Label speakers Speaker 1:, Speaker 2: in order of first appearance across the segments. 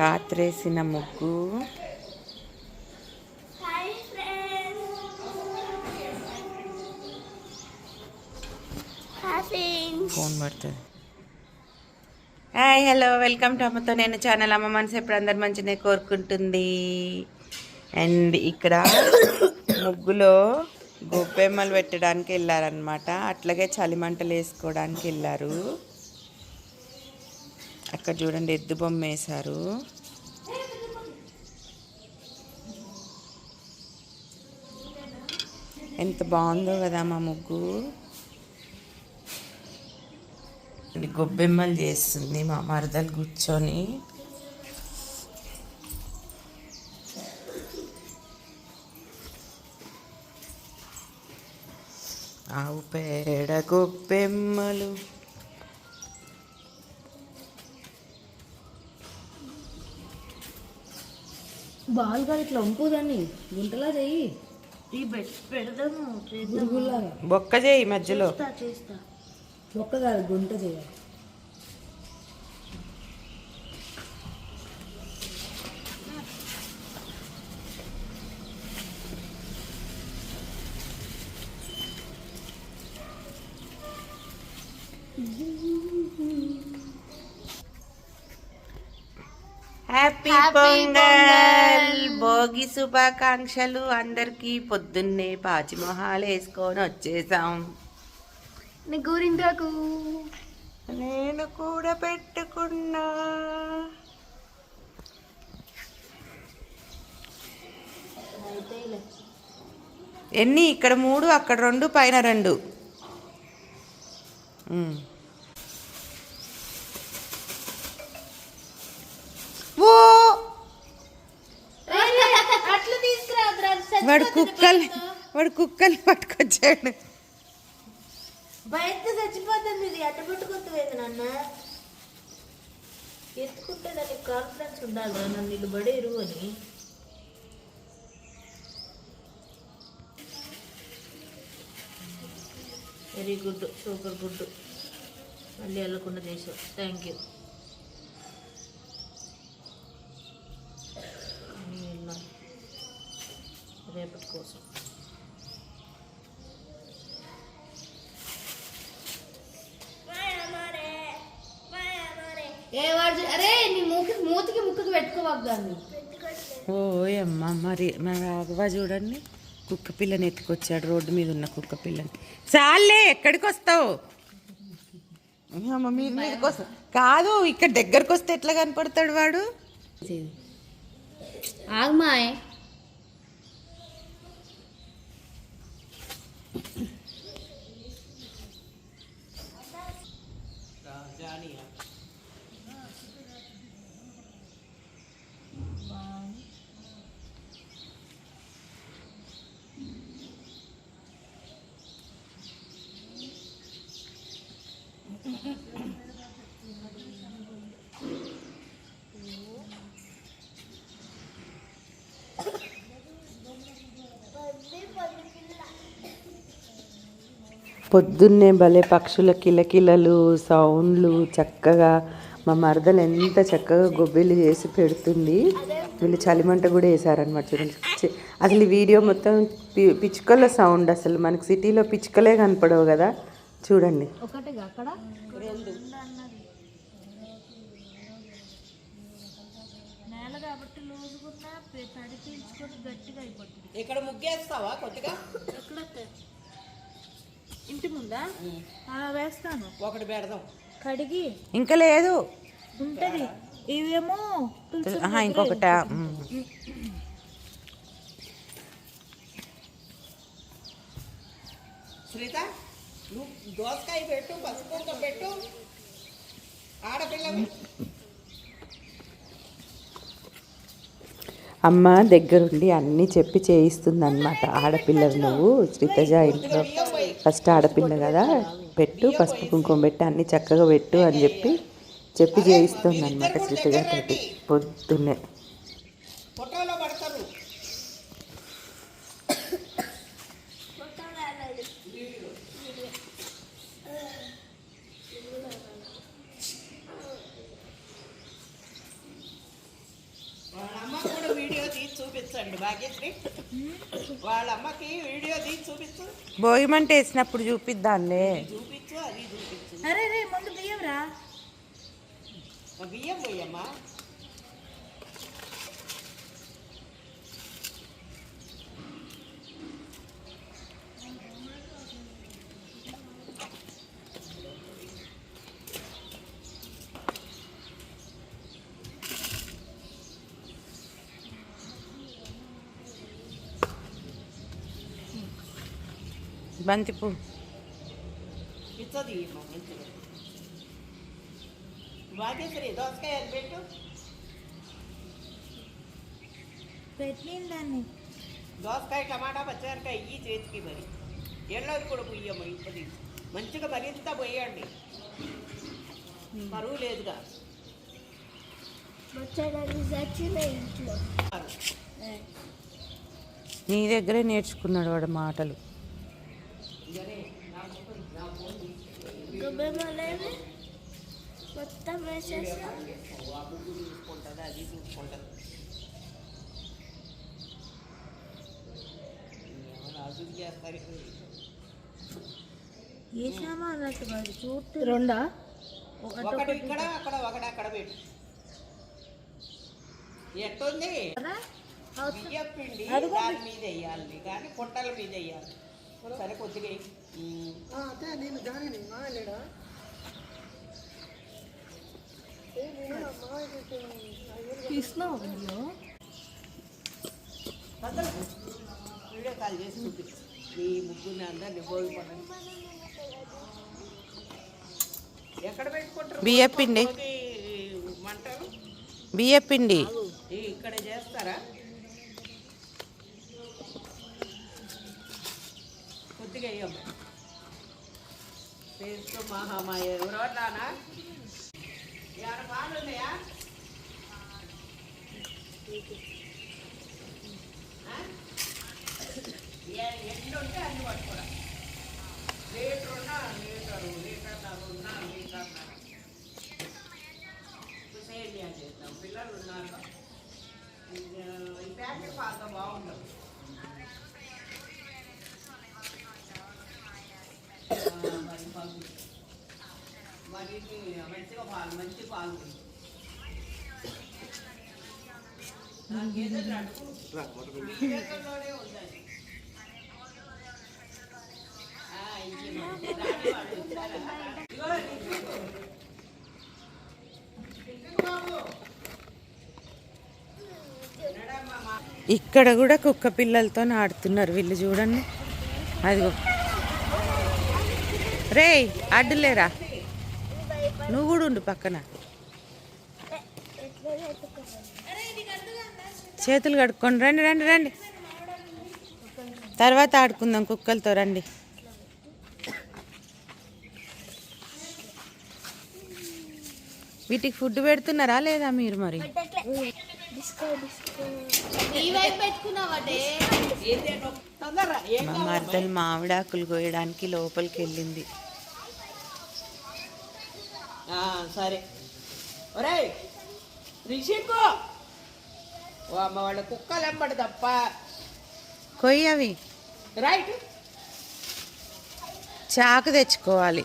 Speaker 1: రాత్రేసిన ముగ్గు. ఫోన్ పడుతుంది. Hi hello welcome to అమ్మతో నేను ఛానల్. అమ్మ మనసు ఎప్పుడు అందరు మంచిగా కోరుకుంటుంది. అండ్ ఇక్కడ ముగ్గులో గొబ్బెమ్మలు పెట్టడానికి వెళ్ళారనమాట అట్లాగే చలిమంటలు వేసుకోవడానికి వెళ్ళారు. అక్కడ చూడండి ఎద్దు బొమ్మ వేశారు. ఎంత బాగుందో కదా మా ముగ్గు. గొబ్బెమ్మలు చేస్తుంది మా మరదలు కూర్చొని. ఆవు పేడ గొబ్బెమ్మలు.
Speaker 2: బాల్ కాదు ఇట్లా వంపుదాన్ని గుంటలా చెయ్యి.
Speaker 3: ఈ బెడ్ పెడదాము
Speaker 1: బొక్క చేయి మధ్యలో.
Speaker 3: చేస్తా చేస్తా.
Speaker 2: ఒక్క కాదు గుంట చేయాలి
Speaker 1: హ్యాపీ పొంగల్. భోగి శుభాకాంక్షలు అందరికీ. పొద్దున్నే పాచిమొహాలు వేసుకొని వచ్చేసాం.
Speaker 3: నీ గోరింటాకు.
Speaker 1: నేను కూడా పెట్టుకున్నా. ఎన్ని? ఇక్కడ మూడు అక్కడ రెండు పైన రెండు. వాడు కుక్కలు వాడు కుక్కలు పట్టుకొచ్చాడు.
Speaker 3: బయట చచ్చిపోతుంది ఇది అట్ట పట్టుకొస్తుంది నాన్న? ఎత్తుకుంటే దానికి కాన్ఫిడెన్స్ ఉండాలి రా నన్ను నిలబడే ఎరువు అని. వెరీ గుడ్ సూపర్ గుడ్ మళ్ళీ వెళ్ళకుండా చేసావు. థ్యాంక్ యూ రేపటి కోసం.
Speaker 2: ఏ వాడు అరే నీ మూకి మూతికి ముక్కుకి పెట్టుకోవాలి దాన్ని
Speaker 1: ఓయమ్మ మరి అవ్వ చూడండి. కుక్క పిల్లని ఎత్తుకొచ్చాడు రోడ్డు మీద ఉన్న కుక్క పిల్లని. చాలే ఎక్కడికి వస్తావు అమ్మ మీద మీదకి వస్తా కాదు ఇక్కడ దగ్గరకు వస్తే ఎట్లా కనపడతాడు వాడు?
Speaker 2: ఆగమాయ్
Speaker 1: పొద్దున్నే భలే పక్షుల కిలకిలలు సౌండ్లు చక్కగా మా మరదలు ఎంత చక్కగా గొబ్బెలు చేసి పెడుతుంది. వీళ్ళు చలిమంట కూడా వేసారనమాట చూడండి. అసలు ఈ వీడియో మొత్తం పిచ్చుకల సౌండ్ అసలు. మనకి సిటీలో పిచ్చుకలే కనపడవు కదా. చూడండి.
Speaker 2: ఒకటిగా అక్కడ?
Speaker 3: నేల కాబట్టి లూజుకున్నా తడి పీల్చుకొని గట్టిగా అయిపోతుంది.
Speaker 1: ఇక్కడ ముగ్గేస్తావా కొద్దిగా?
Speaker 3: ఇంటి ముందా? ఆ, వేస్తాను.
Speaker 1: ఒకటి పెడదాం.
Speaker 3: కడిగి
Speaker 1: ఇంకా లేదు.
Speaker 3: ఉంటది. ఇవేమో
Speaker 1: ఇంకొకట. శ్రీత దోసకాయ పెట్టు పసుపు పెట్టు. ఆడపిల్ల అమ్మ దగ్గరుండి అన్నీ చెప్పి చేయిస్తుందన్నమాట. ఆడపిల్లలు నువ్వు శ్రీతజ ఇంట్లో ఫస్ట్ ఆడపిల్ల కదా పెట్టు పసుపు కుంకుమ పెట్టి అన్నీ చక్కగా పెట్టు అని చెప్పి చెప్పి చేయిస్తుందన్నమాట శ్రీతజ తోటి. పొద్దున్నే.
Speaker 4: వాళ్ళ అమ్మకి వీడియో తీసి చూపించు.
Speaker 1: భోగిమంట వేసినప్పుడు చూపిద్దాంలే.
Speaker 4: చూపించు అది చూపించు.
Speaker 2: అరే రే ముందు బియ్యం రా.
Speaker 4: బియ్యం పోయమ్మా.
Speaker 2: పెట్టిన దాన్ని
Speaker 4: దోసకాయ టమాటా పచ్చిమిరకాయ ఇయ్యి చేతికి మరి. ఎళ్ళవి కూడా పొయ్యమ్మ ఇప్పుడు మంచిగా మరింత పోయండి. మరువు లేదుగా.
Speaker 2: ఇంట్లో.
Speaker 1: నీ దగ్గరే నేర్చుకున్నాడు వాడు మాటలు.
Speaker 2: మొత్తం వేసేసా
Speaker 4: చూసుకుంటుంది అది చూసుకుంటుంది
Speaker 2: వేసామా అన్నట్టు మరి చూస్తే? రెండా?
Speaker 4: ఒకటి ఇక్కడ అక్కడ ఒకటి అక్కడ పెట్టు. ఎట్టుంది? బియ్యం పిండి దాని మీద వేయాలి కానీ పుట్టల మీద వేయాలి. సరే కొద్దిగా వేయి. ఉమ్.
Speaker 2: తీసినావు వీడియో?
Speaker 4: అందరూ వీడియో కాల్ చేసి చూపించు నీ ముగ్గురిని అందరినీ భోగి పండుగ ఎక్కడ పెట్టుకుంటారు?
Speaker 1: బియ్యపిండి.
Speaker 4: భోగి మంటలు?
Speaker 1: బియ్యపిండి
Speaker 4: ఈ ఇక్కడ చేస్తారా? కొద్దిగా వేయమ్మ పేరుతో మహామాయ. ఎవరో నానా పాలు ఉన్నాయా? ఏ- ఎన్ని ఉంటే అన్ని పట్టుకోవడం లీటర్ ఉన్నా లీటరు లీటర్న్నర ఉన్నా లీటర్న్నర సేమియా చేద్దాం. పిల్లలు ఉన్నారు. ఈ ప్యాకెట్ పాలతో బాగుండదు ఆ, మరి పంపి మరి ఇది మంచిగా పాలు మంచి పాలు తీయి. ఆ, గేదెలు అడుగు. ఈ గేదెల్లోనే ఉందండి ఆ, ఇది మరి. దాని పాలు మంచి పాలు ఇది చూడు.
Speaker 1: ఇక్కడ కూడా కుక్క పిల్లలతో ఆడుతున్నారు వీళ్ళు చూడండి అది రే అడ్డులేరా? నువ్వు కూడా ఉండు పక్కన. చేతులు కడుక్కొని రండి రండి రండి. తర్వాత ఆడుకుందాం కుక్కలతో రండి. వీటికి ఫుడ్ పెడుతున్నారా లేదా మీరు మరి?
Speaker 4: తొందరరా
Speaker 1: మా మర్దలు మామిడాకులు కోయడానికి లోపలికి వెళ్ళింది
Speaker 4: ఆ, సరే. ఒరేయ్ రిషికు! ఓ అమ్మ వాళ్ళ కుక్కలు ఎంబడి తప్ప
Speaker 1: కొయ్యి అవి.
Speaker 4: రైట్.
Speaker 1: చాకు తెచ్చుకోవాలి.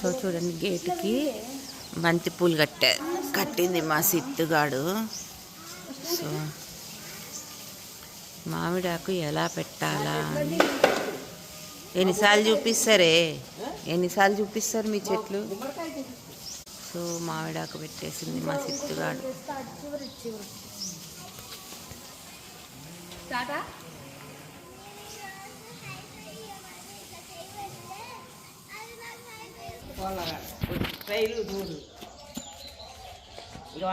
Speaker 1: సో చూడండి గేటుకి బంతి పూలు కట్టా కట్టింది మా సిత్తుగాడు సో మామిడాకు ఎలా పెట్టాలా? అని ఎన్నిసార్లు చూపిస్తారే? ఎన్నిసార్లు చూపిస్తారు మీ చెట్లు? సో మామిడాకు పెట్టేసింది మా సిత్తుగాడు.
Speaker 4: ట్రైలు దూరు ఇక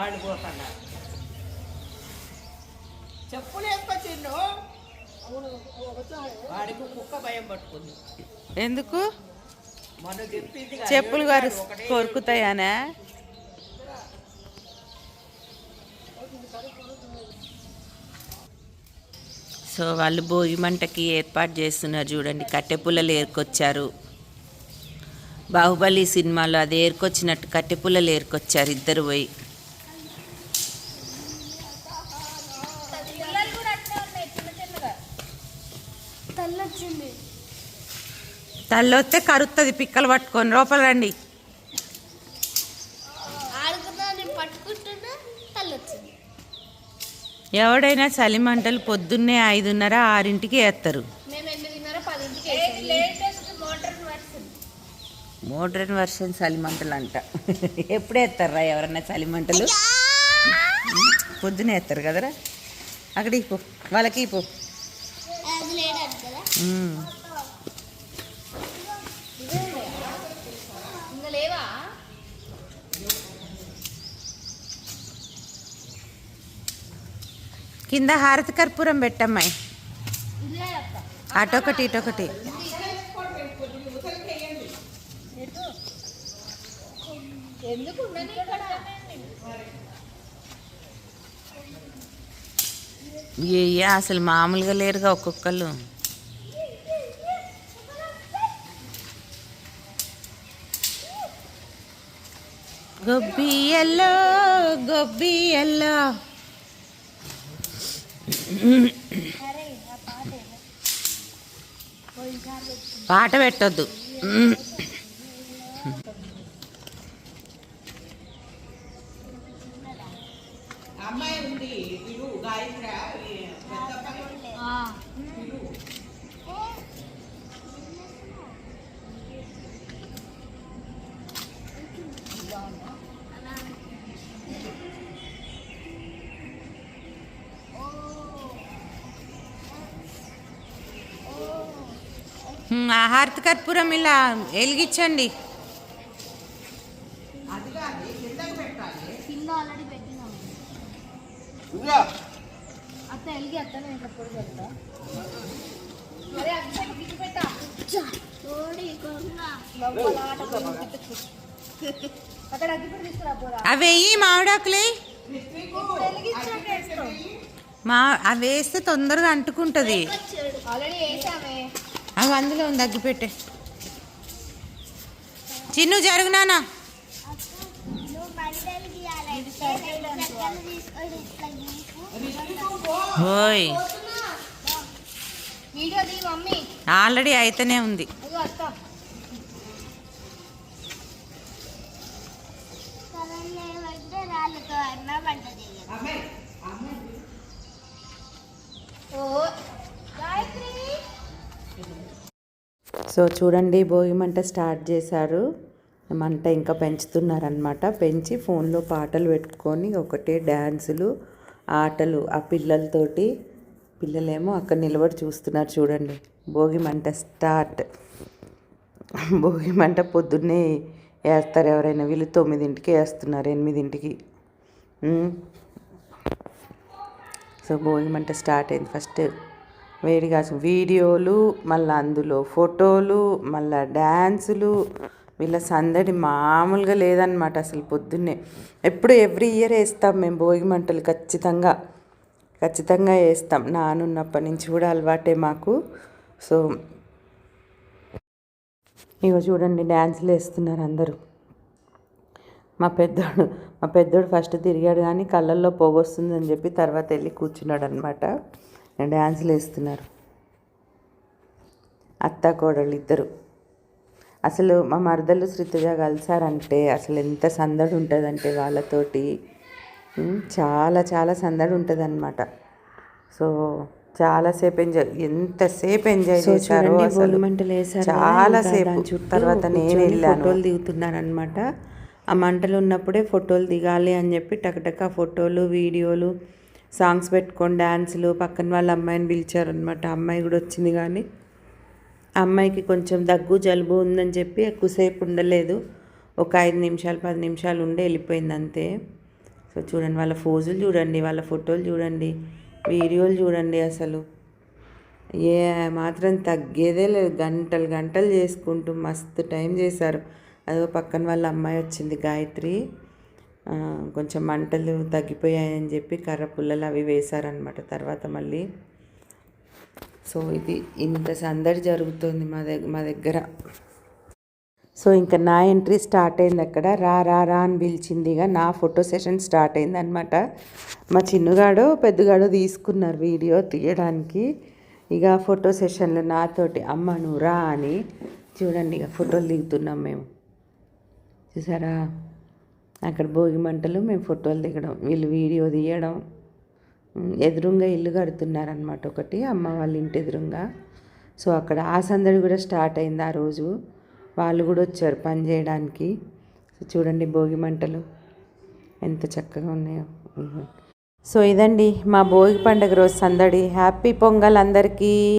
Speaker 4: చెప్పులు వేసుకొచ్చిండు. వాడికి కుక్క భయం పట్టుకుంది.
Speaker 1: ఎందుకు? చెప్పులు గారు కొరుకుతాయనా? సో వాళ్ళు భోగి మంటకి ఏర్పాటు చేస్తున్నారు చూడండి కట్టె పుల్లలు ఏరుకొచ్చారు.
Speaker 3: బాహుబలి సినిమాలో అది ఏరుకొచ్చినట్టు కట్టెపుల్లలు ఏరుకొచ్చారు ఇద్దరు పోయి.
Speaker 1: తల్లొస్తే కరుస్తుంది పిక్కలు పట్టుకొని. లోపల రండి. ఎవడైనా చలిమంటలు పొద్దున్నే ఐదున్నర ఆరింటికి వేస్తారు మోడ్రన్ వర్షన్? చలిమంటలు అంట ఎప్పుడు వేస్తారా ఎవరన్నా చలిమంటలు పొద్దునే వేస్తారు కదరా? అక్కడికి పో వాళ్ళకి పో
Speaker 2: అది లేడంట కదా
Speaker 1: ఉమ్.
Speaker 2: ఇంకా లేవా
Speaker 1: కింద హారతి కర్పూరం పెట్టమ్మాయి అటొకటి ఇటొకటి.
Speaker 2: ఎందుకు
Speaker 1: అసలు మామూలుగా లేరుగా ఒక్కొక్కళ్ళు. గొబ్బియల్లో గొబ్బియల్లో. పాట పెట్టొద్దు.
Speaker 2: అక్కడ అగ్గిపెట్టి తీసుకురా పోరా
Speaker 1: అవి వెయ్యి మామిడాకులే?
Speaker 2: వెలిగించండి
Speaker 1: మా అవి వేస్తే తొందరగా అంటుకుంటుంది.
Speaker 2: ఆల్రెడీ వేసామే.
Speaker 1: అవి అందులో ఉంది అగ్గిపెట్టే చిన్ను జరుగునానా ఓయ్. ఆల్రెడీ అయితేనే ఉంది.
Speaker 2: ఓ
Speaker 1: సో చూడండి భోగి మంట స్టార్ట్ చేశారు. మంట ఇంకా పెంచుతున్నారనమాట పెంచి ఫోన్లో పాటలు పెట్టుకొని ఒకటే డ్యాన్సులు ఆటలు ఆ పిల్లలతోటి. పిల్లలేమో అక్కడ నిలబడి చూస్తున్నారు చూడండి. భోగి మంట స్టార్ట్. భోగి మంట పొద్దున్నే వేస్తారు ఎవరైనా. వీళ్ళు తొమ్మిదింటికి వేస్తున్నారు ఎనిమిదింటికి. సో భోగి మంట స్టార్ట్ అయింది ఫస్ట్. వేడి కాసు వీడియోలు మళ్ళీ అందులో ఫోటోలు మళ్ళీ డ్యాన్సులు వీళ్ళ సందడి మామూలుగా లేదనమాట అసలు పొద్దున్నే. ఎప్పుడు ఎవ్రీ ఇయర్ వేస్తాం మేము భోగి మంటలు ఖచ్చితంగా. ఖచ్చితంగా వేస్తాం. నానున్నప్పటి నుంచి కూడా అలవాటే మాకు. సో ఇగో చూడండి డ్యాన్సులు వేస్తున్నారు అందరూ. మా పెద్దోడు మా పెద్దోడు ఫస్ట్ తిరిగాడు కానీ కళ్ళల్లో పొగొస్తుందని చెప్పి తర్వాత వెళ్ళి కూర్చున్నాడు అనమాట డ్యాన్సులు వేస్తున్నారు. అత్త కోడళ్ళు ఇద్దరు. అసలు మా మరదలు శృతిగా కలిసారంటే అసలు ఎంత సందడి ఉంటుందంటే వాళ్ళతోటి. చాలా చాలా సందడి ఉంటుంది అనమాట సో చాలాసేపు ఎంజాయ్ ఎంతసేపు ఎంజాయ్ చేశారో అసలు. చాలా సేపు. తర్వాత నేను వెళ్ళాను. ఫోటోలు దిగుతున్నారనమాట ఆ మంటలు ఉన్నప్పుడే ఫోటోలు దిగాలి అని చెప్పి టకటక ఫోటోలు వీడియోలు సాంగ్స్ పెట్టుకొని డ్యాన్సులు పక్కన వాళ్ళ అమ్మాయిని పిలిచారనమాట అమ్మాయి కూడా వచ్చింది కానీ అమ్మాయికి కొంచెం దగ్గు జలుబు ఉందని చెప్పి ఎక్కువసేపు ఉండలేదు. ఒక ఐదు నిమిషాలు పది నిమిషాలు ఉండి వెళ్ళిపోయింది అంతే. సో చూడండి వాళ్ళ ఫోజులు చూడండి వాళ్ళ ఫోటోలు చూడండి వీడియోలు చూడండి అసలు. ఏ మాత్రం తగ్గేదే లేదు. గంటలు గంటలు చేసుకుంటూ మస్తు టైం చేశారు. అదో పక్కన వాళ్ళ అమ్మాయి వచ్చింది గాయత్రి. కొంచెం మంటలు తగ్గిపోయాయని చెప్పి కర్ర పుల్లలు అవి వేశారనమాట తర్వాత మళ్ళీ సో ఇది ఇంత సందడి జరుగుతుంది మా దగ్గర మా దగ్గర. సో ఇంకా నా ఎంట్రీ స్టార్ట్ అయింది అక్కడ. రా రా రా అని పిలిచింది. ఇక నా ఫోటో సెషన్ స్టార్ట్ అయింది అనమాట మా చిన్నగాడు పెద్దగాడు తీసుకున్నారు వీడియో తీయడానికి. ఇక ఫోటో సెషన్లో నాతోటి అమ్మ నువ్వు రా అని చూడండి ఇక ఫోటోలు దిగుతున్నాం మేము. చూసారా? అక్కడ భోగి మంటలు మేము ఫోటోలు దిగడం వీళ్ళు వీడియో తీయడం. ఎదురుంగా ఇల్లు కడుతున్నారనమాట ఒకటి అమ్మ వాళ్ళ ఇంటి ఎదురుంగా. సో అక్కడ ఆ సందడి కూడా స్టార్ట్ అయింది ఆ రోజు. వాళ్ళు కూడా వచ్చారు పని చేయడానికి. సో చూడండి భోగి మంటలు ఎంత చక్కగా ఉన్నాయో. సో ఇదండి మా భోగి పండుగ రోజు సందడి. హ్యాపీ పొంగల్ అందరికీ.